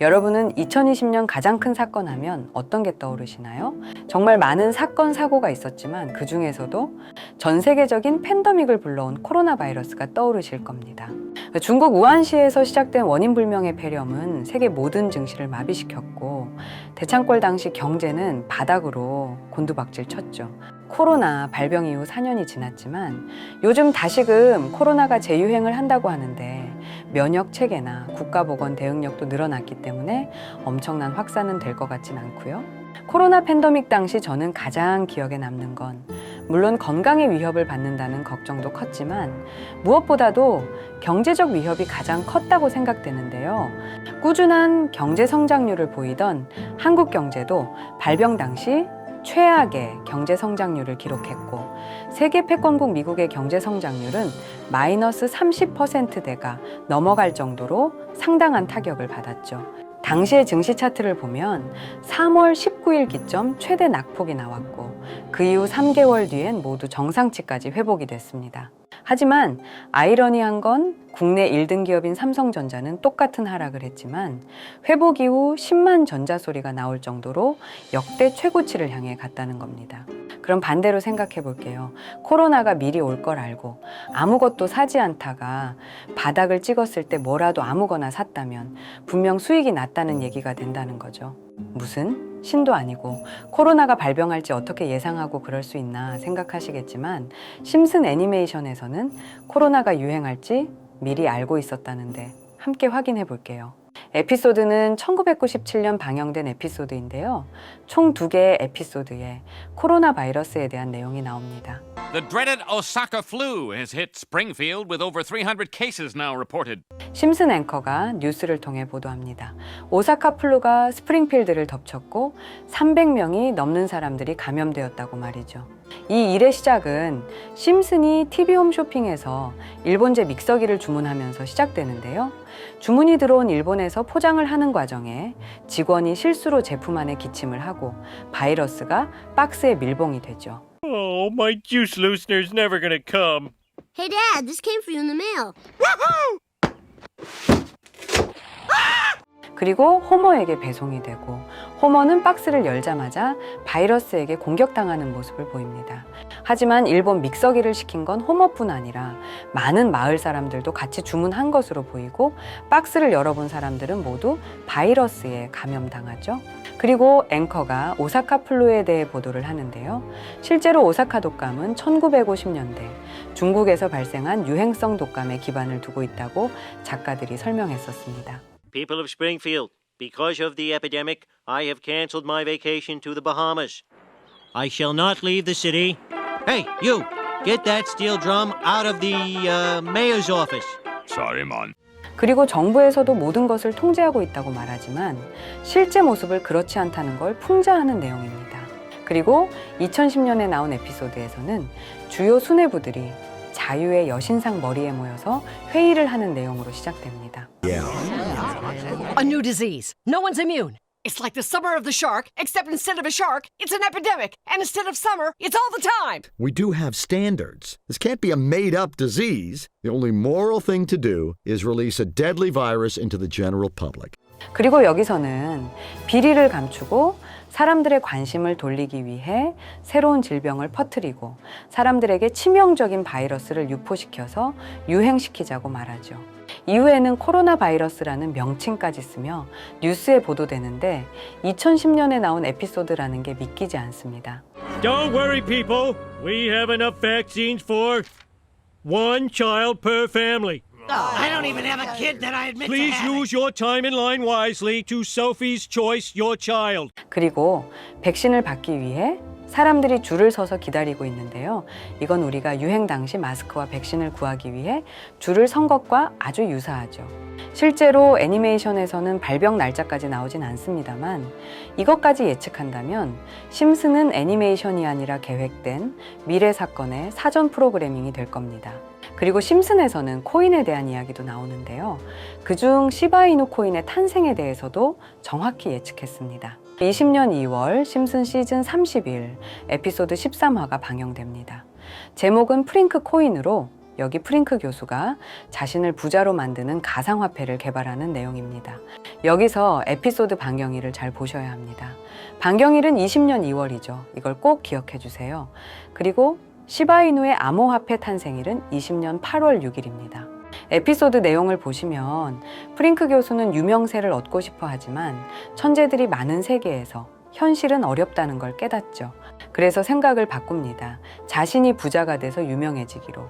여러분은 2020년 가장 큰 사건 하면 어떤 게 떠오르시나요? 정말 많은 사건, 사고가 있었지만 그 중에서도 전 세계적인 팬데믹을 불러온 코로나 바이러스가 떠오르실 겁니다. 중국 우한시에서 시작된 원인 불명의 폐렴은 세계 모든 증시를 마비시켰고 대창골 당시 경제는 바닥으로 곤두박질 쳤죠. 코로나 발병 이후 4년이 지났지만 요즘 다시금 코로나가 재유행을 한다고 하는데 면역 체계나 국가보건 대응력도 늘어났기 때문에 엄청난 확산은 될 것 같진 않고요. 코로나 팬데믹 당시 저는 가장 기억에 남는 건 물론 건강의 위협을 받는다는 걱정도 컸지만 무엇보다도 경제적 위협이 가장 컸다고 생각되는데요. 꾸준한 경제 성장률을 보이던 한국 경제도 발병 당시 최악의 경제 성장률을 기록했고 세계 패권국 미국의 경제 성장률은 마이너스 30%대가 넘어갈 정도로 상당한 타격을 받았죠. 당시의 증시 차트를 보면 3월 19일 기점 최대 낙폭이 나왔고 그 이후 3개월 뒤엔 모두 정상치까지 회복이 됐습니다. 하지만 아이러니한 건 국내 1등 기업인 삼성전자는 똑같은 하락을 했지만 회복 이후 10만 전자 소리가 나올 정도로 역대 최고치를 향해 갔다는 겁니다. 그럼 반대로 생각해 볼게요. 코로나가 미리 올 걸 알고 아무것도 사지 않다가 바닥을 찍었을 때 뭐라도 아무거나 샀다면 분명 수익이 났다는 얘기가 된다는 거죠. 무슨? 신도 아니고 코로나가 발병할지 어떻게 예상하고 그럴 수 있나 생각하시겠지만 심슨 애니메이션에서는 코로나가 유행할지 미리 알고 있었다는데 함께 확인해 볼게요. 에피소드는 1997년 방영된 에피소드인데요. 총 두 개의 에피소드에 코로나 바이러스에 대한 내용이 나옵니다. The dreaded Osaka flu has hit Springfield with over 300 cases now reported. 심슨 앵커가 뉴스를 통해 보도합니다. 오사카 플루가 스프링필드를 덮쳤고 300명이 넘는 사람들이 감염되었다고 말이죠. 이 일의 시작은 심슨이 TV 홈쇼핑에서 일본제 믹서기를 주문하면서 시작되는데요. 주문이 들어온 일본에서 포장을 하는 과정에 직원이 실수로 제품 안에 기침을 하고 바이러스가 박스에 밀봉이 되죠. Oh, my juice loosener's never gonna come. Hey, Dad, this came for you in the mail. 그리고 호머에게 배송이 되고 호머는 박스를 열자마자 바이러스에게 공격당하는 모습을 보입니다. 하지만 일본 믹서기를 시킨 건 호머뿐 아니라 많은 마을 사람들도 같이 주문한 것으로 보이고 박스를 열어본 사람들은 모두 바이러스에 감염당하죠. 그리고 앵커가 오사카 플루에 대해 보도를 하는데요. 실제로 오사카 독감은 1950년대 중국에서 발생한 유행성 독감에 기반을 두고 있다고 작가들이 설명했었습니다. People of Springfield, because of the epidemic, I have canceled my vacation to the Bahamas. I shall not leave the city. Hey, you! Get that steel drum out of the uh, mayor's office. Sorry, man. 그리고 정부에서도 모든 것을 통제하고 있다고 말하지만 실제 모습을 그렇지 않다는 걸 풍자하는 내용입니다. 그리고 2010년에 나온 에피소드에서는 주요 수뇌부들이 자유의 여신상 머리에 모여서 회의를 하는 내용으로 시작됩니다. A new disease. No one's immune. It's like the summer of the shark, except instead of a shark, it's an epidemic. And instead of summer, it's all the time. We do have standards. This can't be a made up disease. The only moral thing to do is release a deadly virus into the general public. 그리고 여기서는 비리를 감추고 사람들의 관심을 돌리기 위해 새로운 질병을 퍼뜨리고 사람들에게 치명적인 바이러스를 유포시켜서 유행시키자고 말하죠. 이후에는 코로나 바이러스라는 명칭까지 쓰며 뉴스에 보도되는데 2010년에 나온 에피소드라는 게 믿기지 않습니다. Don't worry, people. We have enough vaccines for one child per family. I don't even have a kid that I admit Please use your time in line wisely to Sophie's Choice Your Child. 그리고 백신을 받기 위해 사람들이 줄을 서서 기다리고 있는데요. 이건 우리가 유행 당시 마스크와 백신을 구하기 위해 줄을 선 것과 아주 유사하죠. 실제로 애니메이션에서는 발병 날짜까지 나오진 않습니다만 이것까지 예측한다면 심슨은 애니메이션이 아니라 계획된 미래 사건의 사전 프로그래밍이 될 겁니다. 그리고 심슨에서는 코인에 대한 이야기도 나오는데요. 그중 시바이누 코인의 탄생에 대해서도 정확히 예측했습니다. 20년 2월 심슨 시즌 31 에피소드 13화가 방영됩니다. 제목은 프링크 코인으로 여기 프링크 교수가 자신을 부자로 만드는 가상화폐를 개발하는 내용입니다. 여기서 에피소드 반경일을 잘 보셔야 합니다. 반경일은 20년 2월이죠. 이걸 꼭 기억해 주세요. 그리고 시바이누의 암호화폐 탄생일은 20년 8월 6일입니다. 에피소드 내용을 보시면 프링크 교수는 유명세를 얻고 싶어 하지만 천재들이 많은 세계에서 현실은 어렵다는 걸 깨닫죠. 그래서 생각을 바꿉니다. 자신이 부자가 돼서 유명해지기로.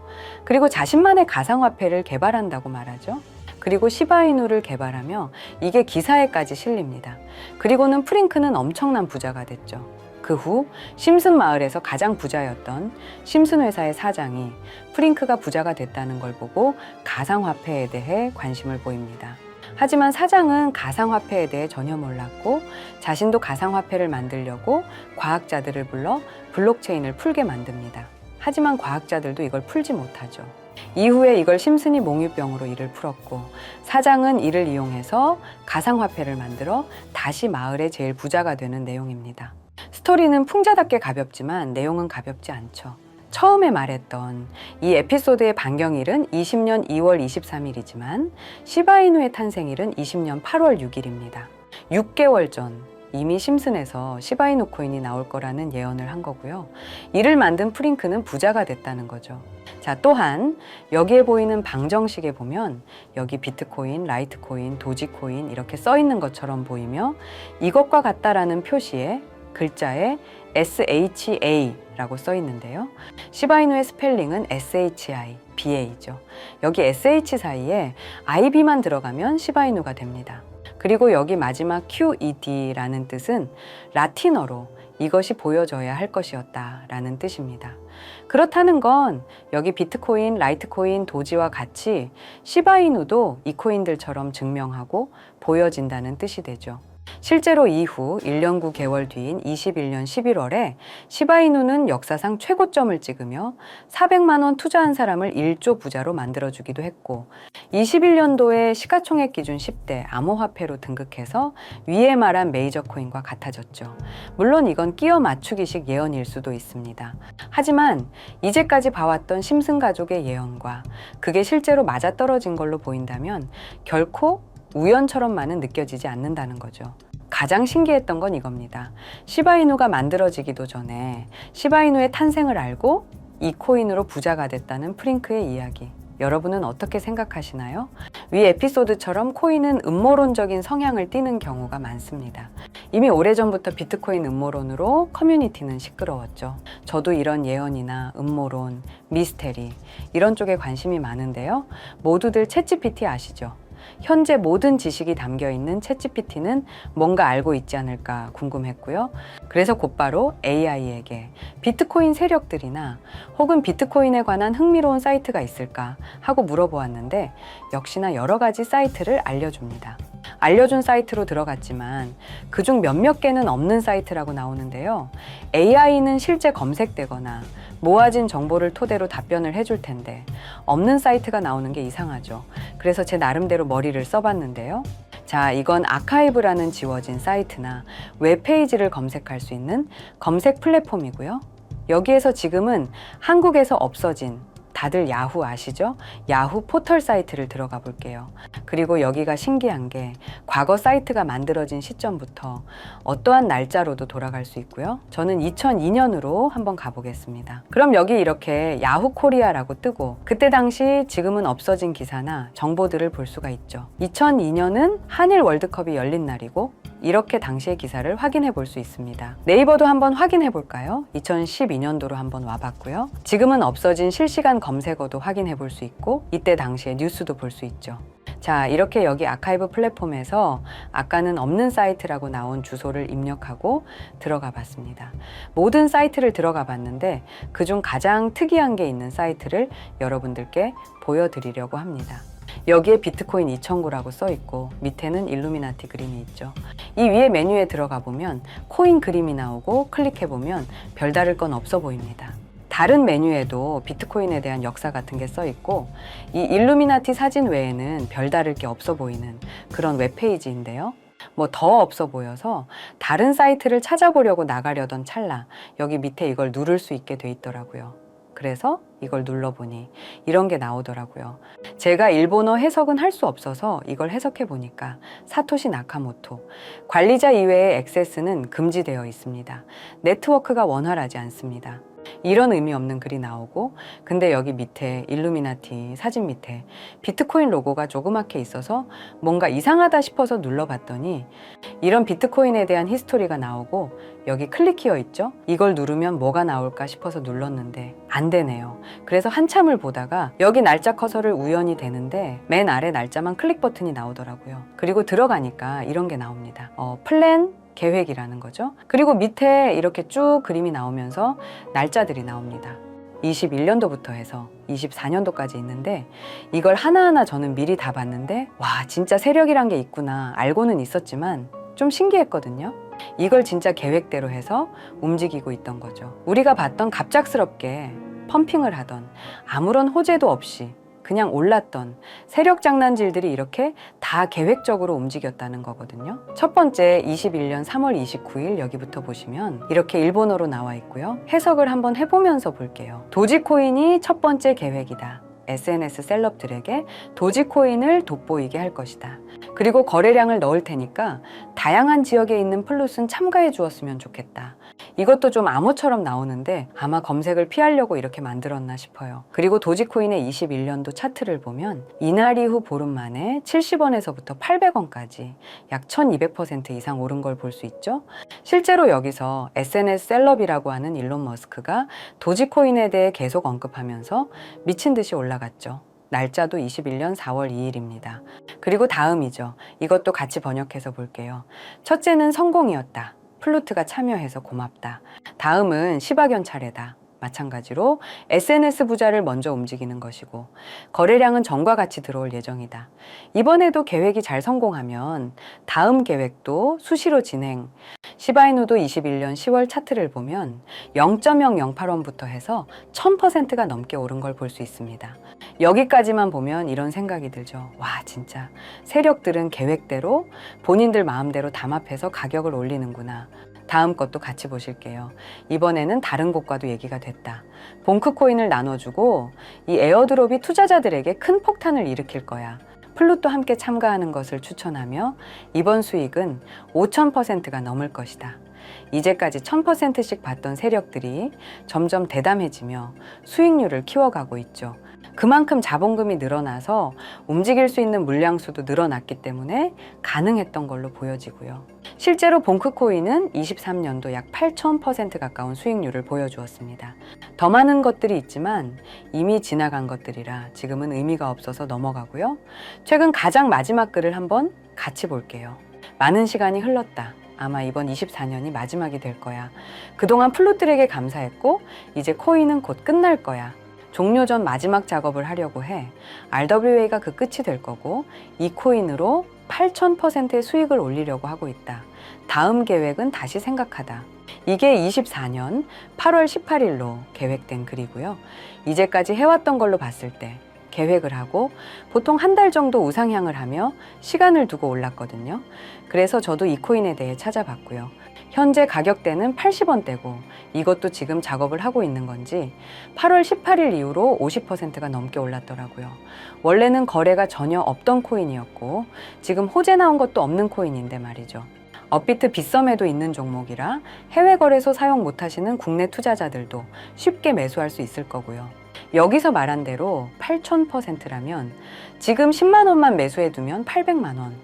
그리고 자신만의 가상화폐를 개발한다고 말하죠. 그리고 시바이누를 개발하며 이게 기사에까지 실립니다. 그리고는 프링크는 엄청난 부자가 됐죠. 그 후 심슨 마을에서 가장 부자였던 심슨 회사의 사장이 프링크가 부자가 됐다는 걸 보고 가상화폐에 대해 관심을 보입니다. 하지만 사장은 가상화폐에 대해 전혀 몰랐고 자신도 가상화폐를 만들려고 과학자들을 불러 블록체인을 풀게 만듭니다. 하지만 과학자들도 이걸 풀지 못하죠. 이후에 이걸 심슨이 몽유병으로 이를 풀었고 사장은 이를 이용해서 가상화폐를 만들어 다시 마을의 제일 부자가 되는 내용입니다. 스토리는 풍자답게 가볍지만 내용은 가볍지 않죠. 처음에 말했던 이 에피소드의 반경일은 20년 2월 23일이지만 시바이누의 탄생일은 20년 8월 6일입니다. 6개월 전 이미 심슨에서 시바이누 코인이 나올 거라는 예언을 한 거고요. 이를 만든 프링크는 부자가 됐다는 거죠. 자, 또한 여기에 보이는 방정식에 보면 여기 비트코인, 라이트코인, 도지코인 이렇게 써 있는 것처럼 보이며 이것과 같다라는 표시에 글자에 SHA라고 써 있는데요. 시바이누의 스펠링은 SHI, BA죠. 여기 SH 사이에 IB만 들어가면 시바이누가 됩니다. 그리고 여기 마지막 QED라는 뜻은 라틴어로 이것이 보여져야 할 것이었다 라는 뜻입니다. 그렇다는 건 여기 비트코인, 라이트코인, 도지와 같이 시바이누도 이 코인들처럼 증명하고 보여진다는 뜻이 되죠. 실제로 이후 1년 9개월 뒤인 21년 11월에 시바이누는 역사상 최고점을 찍으며 400만 원 투자한 사람을 1조 부자로 만들어주기도 했고 21년도에 시가총액 기준 10대 암호화폐로 등극해서 위에 말한 메이저 코인과 같아졌죠. 물론 이건 끼어 맞추기식 예언일 수도 있습니다. 하지만 이제까지 봐왔던 심슨 가족의 예언과 그게 실제로 맞아떨어진 걸로 보인다면 결코 우연처럼만은 느껴지지 않는다는 거죠. 가장 신기했던 건 이겁니다. 시바이누가 만들어지기도 전에 시바이누의 탄생을 알고 이 코인으로 부자가 됐다는 프링크의 이야기. 여러분은 어떻게 생각하시나요? 위 에피소드처럼 코인은 음모론적인 성향을 띠는 경우가 많습니다. 이미 오래전부터 비트코인 음모론으로 커뮤니티는 시끄러웠죠. 저도 이런 예언이나 음모론, 미스테리 이런 쪽에 관심이 많은데요. 모두들 챗GPT 아시죠? 현재 모든 지식이 담겨 있는 챗GPT는 뭔가 알고 있지 않을까 궁금했고요. 그래서 곧바로 AI에게 비트코인 세력들이나 혹은 비트코인에 관한 흥미로운 사이트가 있을까 하고 물어보았는데 역시나 여러 가지 사이트를 알려줍니다. 알려준 사이트로 들어갔지만 그중 몇몇 개는 없는 사이트라고 나오는데요. AI는 실제 검색되거나 모아진 정보를 토대로 답변을 해줄 텐데 없는 사이트가 나오는 게 이상하죠. 그래서 제 나름대로 머리를 써봤는데요. 자, 이건 아카이브라는 지워진 사이트나 웹페이지를 검색할 수 있는 검색 플랫폼이고요. 여기에서 지금은 한국에서 없어진 다들 야후 아시죠? 야후 포털 사이트를 들어가 볼게요. 그리고 여기가 신기한 게 과거 사이트가 만들어진 시점부터 어떠한 날짜로도 돌아갈 수 있고요. 저는 2002년으로 한번 가보겠습니다. 그럼 여기 이렇게 야후 코리아라고 뜨고 그때 당시 지금은 없어진 기사나 정보들을 볼 수가 있죠. 2002년은 한일 월드컵이 열린 날이고 이렇게 당시의 기사를 확인해 볼 수 있습니다. 네이버도 한번 확인해 볼까요? 2012년도로 한번 와봤고요. 지금은 없어진 실시간 검색어도 확인해 볼 수 있고 이때 당시의 뉴스도 볼 수 있죠. 자, 이렇게 여기 아카이브 플랫폼에서 아까는 없는 사이트라고 나온 주소를 입력하고 들어가 봤습니다. 모든 사이트를 들어가 봤는데 그중 가장 특이한 게 있는 사이트를 여러분들께 보여드리려고 합니다. 여기에 비트코인 2009라고 써 있고 밑에는 일루미나티 그림이 있죠. 이 위에 메뉴에 들어가 보면 코인 그림이 나오고 클릭해 보면 별다를 건 없어 보입니다. 다른 메뉴에도 비트코인에 대한 역사 같은 게 써 있고 이 일루미나티 사진 외에는 별다를 게 없어 보이는 그런 웹페이지인데요. 뭐 더 없어 보여서 다른 사이트를 찾아보려고 나가려던 찰나 여기 밑에 이걸 누를 수 있게 돼 있더라고요. 그래서 이걸 눌러보니 이런 게 나오더라고요. 제가 일본어 해석은 할 수 없어서 이걸 해석해 보니까 사토시 나카모토 관리자 이외의 액세스는 금지되어 있습니다. 네트워크가 원활하지 않습니다. 이런 의미 없는 글이 나오고 근데 여기 밑에 일루미나티 사진 밑에 비트코인 로고가 조그맣게 있어서 뭔가 이상하다 싶어서 눌러봤더니 이런 비트코인에 대한 히스토리가 나오고 여기 클릭키어 있죠? 이걸 누르면 뭐가 나올까 싶어서 눌렀는데 안 되네요. 그래서 한참을 보다가 여기 날짜 커서를 우연히 되는데 맨 아래 날짜만 클릭 버튼이 나오더라고요. 그리고 들어가니까 이런 게 나옵니다. 어, 플랜 계획이라는 거죠. 그리고 밑에 이렇게 쭉 그림이 나오면서 날짜들이 나옵니다. 21년도부터 해서 24년도까지 있는데 이걸 하나하나 저는 미리 다 봤는데 와 진짜 세력이란 게 있구나 알고는 있었지만 좀 신기했거든요. 이걸 진짜 계획대로 해서 움직이고 있던 거죠. 우리가 봤던 갑작스럽게 펌핑을 하던 아무런 호재도 없이 그냥 올랐던 세력 장난질들이 이렇게 다 계획적으로 움직였다는 거거든요. 첫 번째 21년 3월 29일 여기부터 보시면 이렇게 일본어로 나와 있고요. 해석을 한번 해보면서 볼게요. 도지코인이 첫 번째 계획이다. SNS 셀럽들에게 도지코인을 돋보이게 할 것이다. 그리고 거래량을 넣을 테니까 다양한 지역에 있는 플룻은 참가해 주었으면 좋겠다. 이것도 좀 암호처럼 나오는데 아마 검색을 피하려고 이렇게 만들었나 싶어요. 그리고 도지코인의 21년도 차트를 보면 이날 이후 보름 만에 70원에서부터 800원까지 약 1200% 이상 오른 걸 볼 수 있죠. 실제로 여기서 SNS 셀럽이라고 하는 일론 머스크가 도지코인에 대해 계속 언급하면서 미친 듯이 올라갔죠. 날짜도 21년 4월 2일입니다. 그리고 다음이죠. 이것도 같이 번역해서 볼게요. 첫째는 성공이었다. 플루트가 참여해서 고맙다. 다음은 시바견 차례다. 마찬가지로 SNS 부자를 먼저 움직이는 것이고 거래량은 전과 같이 들어올 예정이다. 이번에도 계획이 잘 성공하면 다음 계획도 수시로 진행. 시바이누도 21년 10월 차트를 보면 0.008원부터 해서 1000%가 넘게 오른 걸 볼 수 있습니다. 여기까지만 보면 이런 생각이 들죠. 와, 진짜 세력들은 계획대로 본인들 마음대로 담합해서 가격을 올리는구나. 다음 것도 같이 보실게요. 이번에는 다른 곳과도 얘기가 됐다. 봉크 코인을 나눠주고 이 에어드롭이 투자자들에게 큰 폭탄을 일으킬 거야. 플룻도 함께 참가하는 것을 추천하며 이번 수익은 5,000%가 넘을 것이다. 이제까지 1000%씩 받던 세력들이 점점 대담해지며 수익률을 키워가고 있죠. 그만큼 자본금이 늘어나서 움직일 수 있는 물량수도 늘어났기 때문에 가능했던 걸로 보여지고요. 실제로 봉크코인은 23년도 약 8,000% 가까운 수익률을 보여주었습니다. 더 많은 것들이 있지만 이미 지나간 것들이라 지금은 의미가 없어서 넘어가고요. 최근 가장 마지막 글을 한번 같이 볼게요. 많은 시간이 흘렀다. 아마 이번 24년이 마지막이 될 거야. 그동안 플룻들에게 감사했고 이제 코인은 곧 끝날 거야. 종료 전 마지막 작업을 하려고 해. RWA가 그 끝이 될 거고 이 코인으로 8,000%의 수익을 올리려고 하고 있다. 다음 계획은 다시 생각하다. 이게 24년 8월 18일로 계획된 글이고요. 이제까지 해왔던 걸로 봤을 때 계획을 하고 보통 한 달 정도 우상향을 하며 시간을 두고 올랐거든요. 그래서 저도 이 코인에 대해 찾아봤고요. 현재 가격대는 80원대고 이것도 지금 작업을 하고 있는 건지 8월 18일 이후로 50%가 넘게 올랐더라고요. 원래는 거래가 전혀 없던 코인이었고 지금 호재 나온 것도 없는 코인인데 말이죠. 업비트 빗썸에도 있는 종목이라 해외 거래소 사용 못 하시는 국내 투자자들도 쉽게 매수할 수 있을 거고요. 여기서 말한 대로 8,000%라면 지금 10만 원만 매수해 두면 800만 원,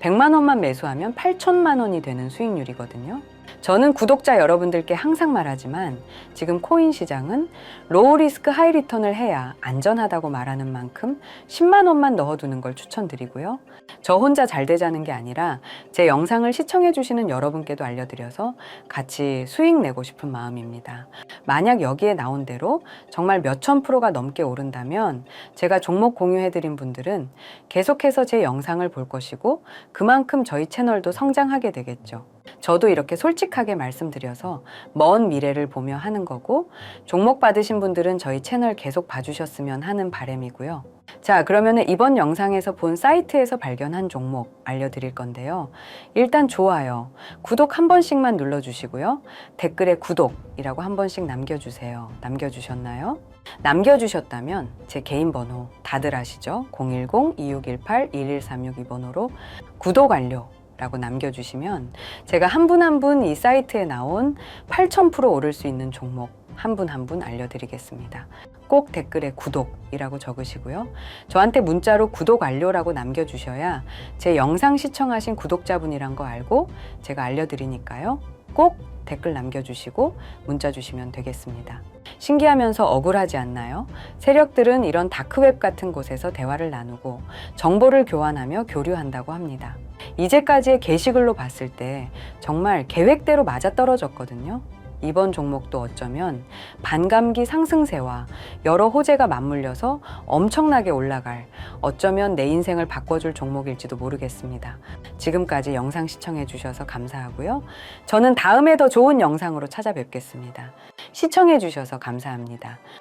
100만 원만 매수하면 8천만 원이 되는 수익률이거든요. 저는 구독자 여러분들께 항상 말하지만 지금 코인 시장은 로우 리스크 하이 리턴을 해야 안전하다고 말하는 만큼 10만 원만 넣어두는 걸 추천드리고요. 저 혼자 잘 되자는 게 아니라 제 영상을 시청해 주시는 여러분께도 알려드려서 같이 수익 내고 싶은 마음입니다. 만약 여기에 나온 대로 정말 몇천 프로가 넘게 오른다면 제가 종목 공유해 드린 분들은 계속해서 제 영상을 볼 것이고 그만큼 저희 채널도 성장하게 되겠죠. 저도 이렇게 솔직하게 말씀드려서 먼 미래를 보며 하는 거고 종목 받으신 분들은 저희 채널 계속 봐주셨으면 하는 바람이고요. 자, 그러면 이번 영상에서 본 사이트에서 발견한 종목 알려드릴 건데요. 일단 좋아요, 구독 한 번씩만 눌러주시고요. 댓글에 구독이라고 한 번씩 남겨주세요. 남겨주셨나요? 남겨주셨다면 제 개인 번호 다들 아시죠? 010-2618-1136 이 번호로 구독 완료 라고 남겨주시면 제가 한 분 한 분 이 사이트에 나온 8000% 오를 수 있는 종목 한 분 한 분 알려드리겠습니다. 꼭 댓글에 구독이라고 적으시고요. 저한테 문자로 구독 완료라고 남겨주셔야 제 영상 시청하신 구독자분이란 거 알고 제가 알려드리니까요. 꼭 댓글 남겨주시고 문자 주시면 되겠습니다. 신기하면서 억울하지 않나요? 세력들은 이런 다크웹 같은 곳에서 대화를 나누고 정보를 교환하며 교류한다고 합니다. 이제까지의 게시글로 봤을 때 정말 계획대로 맞아떨어졌거든요. 이번 종목도 어쩌면 반감기 상승세와 여러 호재가 맞물려서 엄청나게 올라갈 어쩌면 내 인생을 바꿔줄 종목일지도 모르겠습니다. 지금까지 영상 시청해 주셔서 감사하고요. 저는 다음에 더 좋은 영상으로 찾아뵙겠습니다. 시청해 주셔서 감사합니다.